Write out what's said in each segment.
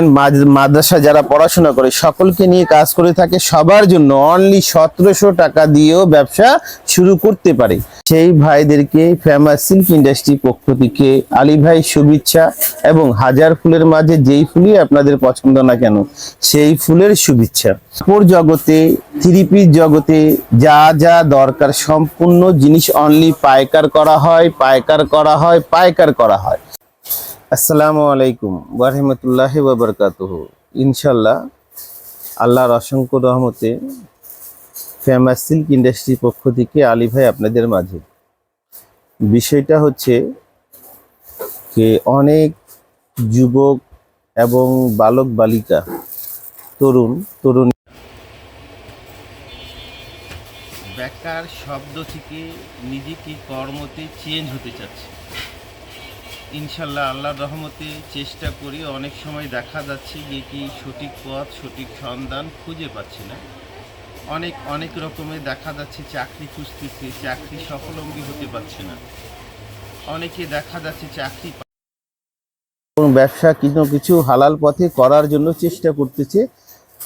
মাদ- মাদ্রাসা যারা পড়াশোনা করে, সকলকে নিয়ে কাজ করে থাকে, সবার জন্য অনলি সতেরোশো টাকা দিয়েও ব্যবসা শুরু করতে পারে। সেই ভাইদেরকে ফেমাস সিল্ক ইন্ডাস্ট্রি পক্ষ থেকে আলী ভাই শুভেচ্ছা এবং হাজার ফুলের মাঝে যেই ফুলই আপনাদের পছন্দ না কেন, সেই ফুলের শুভেচ্ছা। কাপড় জগতে থ্রি পিস জগতে যা যা দরকার সম্পূর্ণ জিনিস অনলি পাইকার করা হয়, পাইকার করা হয়, পাইকার করা হয়। আসসালামু আলাইকুম ওয়ারহমতুল্লাহ বাবরকাতুহ ইনশাল্লাহ আল্লাহর অসংখ্য রহমতে ফেমাস সিল্ক ইন্ডাস্ট্রির পক্ষ থেকে আলী ভাই আপনাদের মাঝে। বিষয়টা হচ্ছে যে অনেক যুবক এবং বালক বালিকা, তরুণ তরুণ বেকার শব্দ থেকে নিজেকে কর্মতে চেঞ্জ হতে চাচ্ছে। ইনশাল্লাহ আল্লাহ রহমতে চেষ্টা করি, অনেক সময় দেখা যাচ্ছে যে কি সঠিক পথ, সঠিক সন্ধান খুঁজে পাচ্ছি না। অনেক অনেক রকমের দেখা যাচ্ছে চাকরি খুঁজতেছে, চাকরি সফলম্বী হতে পারছে না। অনেকে দেখা যাচ্ছে চাকরি এবং ব্যবসা কিছু কিছু হালাল পথে করার জন্য চেষ্টা করতেছে,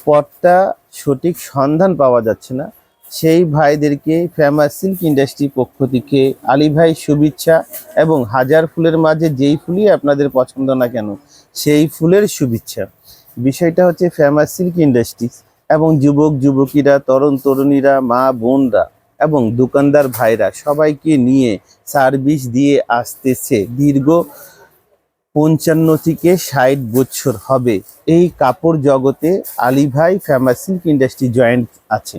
পথটা সঠিক সন্ধান পাওয়া যাচ্ছে না। সেই ভাইদেরকে ফেমাস সিল্ক ইন্ডাস্ট্রি পক্ষ থেকে আলী ভাই শুভেচ্ছা এবং হাজার ফুলের মাঝে যেই ফুলই আপনাদের পছন্দ না কেন, সেই ফুলের শুভেচ্ছা। বিষয়টা হচ্ছে ফেমাস সিল্ক ইন্ডাস্ট্রি এবং যুবক, যুবতীরা, তরুণ তরুণীরা, মা বোনরা এবং দোকানদার ভাইরা সবাইকে নিয়ে সার্ভিস দিয়ে আসতেছে। দীর্ঘ পঞ্চান্ন থেকে ষাট বছর হবে এই কাপড় জগতে আলী ভাই ফেমাস সিল্ক ইন্ডাস্ট্রি জয়েন্ট আছে।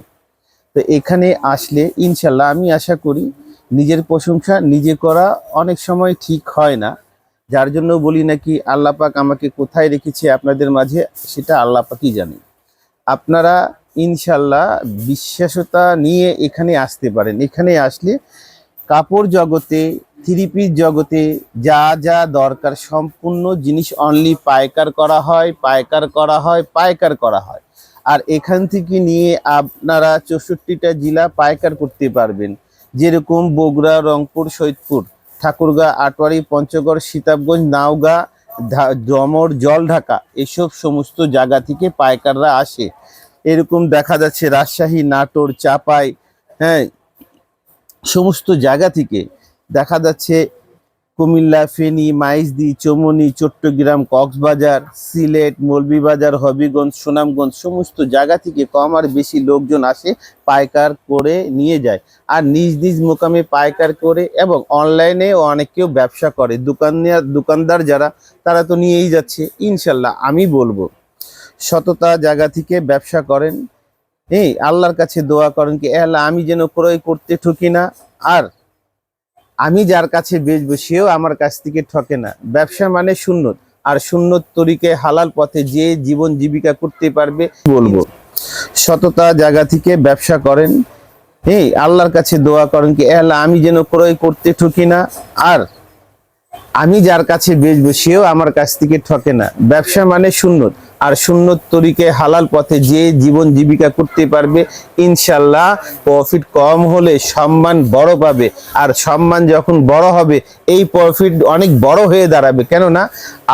তো এখানে আসলে ইনশাল্লাহ আমি আশা করি নিজের প্রশংসা নিজে করা অনেক সময় ঠিক হয় না। যার জন্য বলি নাকি আল্লাপাক আমাকে কোথায় রেখেছে আপনাদের মাঝে সেটা আল্লাপাকই জানে। আপনারা ইনশাল্লাহ বিশ্বাসতা নিয়ে এখানে আসতে পারেন। এখানে আসলে কাপড় জগতে থ্রি পিস জগতে যা যা দরকার সম্পূর্ণ জিনিস অনলি পাইকার করা হয়, পাইকার করা হয়, পাইকার করা হয়। আর এখান থেকে নিয়ে আপনারা চৌষট্টিটা জেলা পাইকার করতে পারবেন। যেরকম বগুড়া, রংপুর, সৈয়দপুর, ঠাকুরগাঁ, আটোয়ারি, পঞ্চগড় সীতাবগঞ্জ নাওগাঁ ধা- ডমর জলঢাকা, এসব সমস্ত জায়গা থেকে পাইকাররা আসে। এরকম দেখা যাচ্ছে রাজশাহী, নাটোর, চাপাই হ্যাঁ সমস্ত জায়গা থেকে দেখা যাচ্ছে কুমিল্লা, ফেনী, মাইজদি, চমনি, চট্টগ্রাম, কক্সবাজার, সিলেট, মৌলভীবাজার, হবিগঞ্জ, সুনামগঞ্জ সমস্ত জায়গা থেকে কম আর বেশি লোকজন আসে পাইকার করে নিয়ে যায়। আর নিজ নিজ মোকামে পাইকার করে এবং অনলাইনে অনেকেও ব্যবসা করে। দোকানিয়া, দোকানদার যারা, তারা তো নিয়েই যাচ্ছে। ইনশাল্লাহ আমি বলব, সততা জায়গা থেকে ব্যবসা করেন। এই আল্লাহর কাছে দোয়া করেন কি, "এ আল্লাহ, আমি যেন ক্রয় করতে ঠকি না। আর আমি যার কাছে বেচবো সেও আমার কাছ থেকে ঠকে না। ব্যবসা মানে শূন্যত আর শূন্যত তরিকে হালাল পথে যে জীবন জীবিকা করতে পারবে বলব। সততা জায়গা থেকে ব্যবসা করেন। এই আল্লাহর কাছে দোয়া করেন কি "এ আল্লাহ আমি যেন ক্রয় করতে ঠকি না। আর আমি যার কাছে বেচবো সেও আমার কাছ থেকে ঠকে না। ব্যবসা মানে শূন্যত আর শূন্যত তরিকে হালাল পথে যে জীবন জীবিকা করতে পারবে, ইনশাল্লাহ প্রফিট কম হলে সম্মান বড় পাবে। আর সম্মান যখন বড় হবে, এই প্রফিট অনেক বড় হয়ে দাঁড়াবে। কেননা,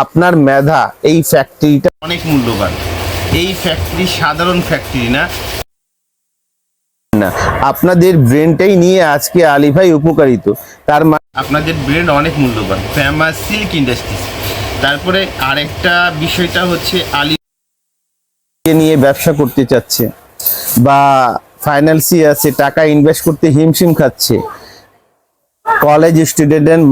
আপনার মেধা এই ফ্যাক্টরিটা অনেক মূল্যবান। এই ফ্যাক্টরি সাধারণ ফ্যাক্টরি না। না আপনাদের ব্রেনটাই নিয়ে আজকে আলী ভাই উপকারিত। তার মানে আপনাদের ব্রেন অনেক মূল্যবান। ফেমাস সিল্ক ইন্ডাস্ট্রিজ তারপরে আরেকটা বিষয়টা হচ্ছে আলী নিয়ে ব্যবসা করতে চাচ্ছে বা ফাইন্যান্সি আছে, টাকা ইনভেস্ট করতে হিমশিম খাচ্ছে কলেজ স্টুডেন্ট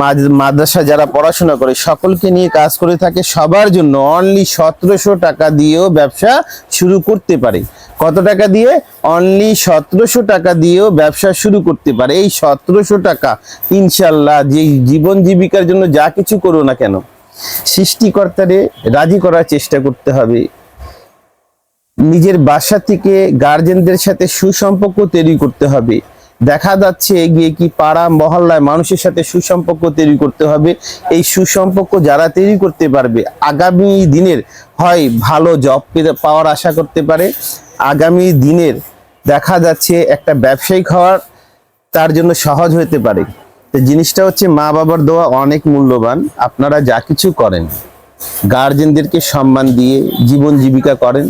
মাদ্রাসা যারা পড়াশোনা করে, সকলকে নিয়ে কাজ করে থাকে, সবার জন্য অনলি সতেরোশো টাকা দিয়েও ব্যবসা শুরু করতে পারে। কত টাকা দিয়ে? অনলি সতেরোশো টাকা দিয়েও ব্যবসা শুরু করতে পারে। এই সতেরোশো টাকা, ইনশাল্লাহ, যে জীবন জীবিকার জন্য যা কিছু করো না কেন সৃষ্টিকর্তারে রাজি করার চেষ্টা করতে হবে। নিজের বাসা থেকে গার্জেনদের সাথে সুসম্পর্ক তৈরি করতে হবে। দেখা যাচ্ছে এগিয়ে কি পাড়া, মহল্লায় মানুষের সাথে সুসম্পর্ক তৈরি করতে হবে। এই সুসম্পর্ক যারা তৈরি করতে পারবে, আগামী দিনের হয় ভালো জব পাওয়ার আশা করতে পারে। আগামী দিনের দেখা যাচ্ছে একটা ব্যবসায়িক হওয়ার তার জন্য সহজ হতে পারে। তো জিনিসটা হচ্ছে মা বাবার দোয়া অনেক মূল্যবান। আপনারা যা কিছু করেন গার্জেনদেরকে সম্মান দিয়ে জীবন জীবিকা করেন,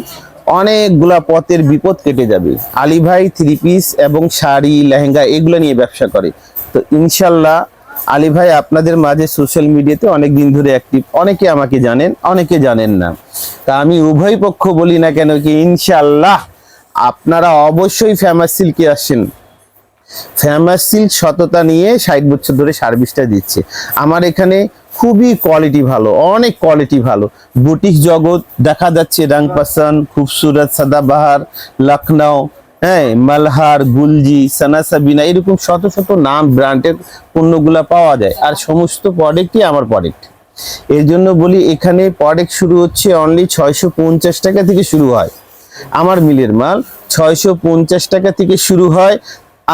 অনেকগুলা পথের বিপদ কেটে যাবে। আলী ভাই থ্রি পিস এবং শাড়ি, লেহেঙ্গা, এগুলো নিয়ে ব্যবসা করে। তো ইনশাল্লাহ আলী ভাই আপনাদের মাঝে সোশ্যাল মিডিয়াতে অনেক দিন ধরে অ্যাক্টিভ অনেকে আমাকে জানেন, অনেকে জানেন না। তা আমি উভয় পক্ষ বলি না কেন কি ইনশাল্লাহ আপনারা অবশ্যই ফেমাস সিল্কে আসেন। ফেমাস সিল্ক সততা নিয়ে ষাট বছর ধরে সার্ভিসটা দিচ্ছে। আমার এখানে খুবই কোয়ালিটি ভালো, অনেক কোয়ালিটি ভালো। বুটিক জগৎ দেখা যাচ্ছে রাংপাসান খুবসুরত সাদাবাহার লখনৌ হ্যাঁ মালহার, গুলজি, সানা সাবিনা, এরকম শত শত নাম, ব্র্যান্ডের পণ্যগুলা পাওয়া যায়। আর সমস্ত প্রোডাক্টই আমার প্রোডাক্টের জন্য বলি, এখানে প্রোডাক্ট শুরু হচ্ছে অনলি ছয়শো পঞ্চাশ টাকা থেকে শুরু হয়। আমার মিলের মাল ছয়শো পঞ্চাশ টাকা থেকে শুরু হয়।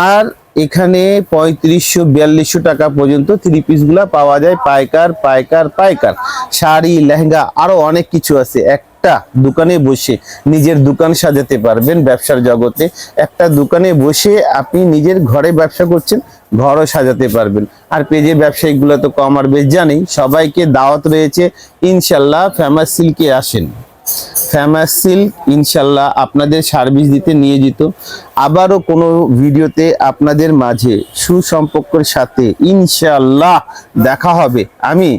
আর এখানে পঁয়ত্রিশশো বিয়াল্লিশশো টাকা পর্যন্ত থ্রি পিসগুলা পাওয়া যায়। পাইকার পাইকার পাইকার। শাড়ি, লেহেঙ্গা আরও অনেক কিছু আছে। একটা দোকানে বসে নিজের দোকান সাজাতে পারবেন ব্যবসার জগতে। একটা দোকানে বসে আপনি নিজের ঘরে ব্যবসা করছেন, ঘরও সাজাতে পারবেন। আর পেজে ব্যবসায়িকগুলো তো কম আর বেশ জানি সবাইকে দাওয়াত রয়েছে। ইনশাল্লাহ ফেমাস সিল্কে আসেন। ফেমাস সিল ইনশাল্লাহ আপনাদের সার্ভিস দিতে নিয়ে যেত আবারও কোনো ভিডিওতে আপনাদের মাঝে সুসম্পর্কের সাথে ইনশাল্লাহ দেখা হবে। আমি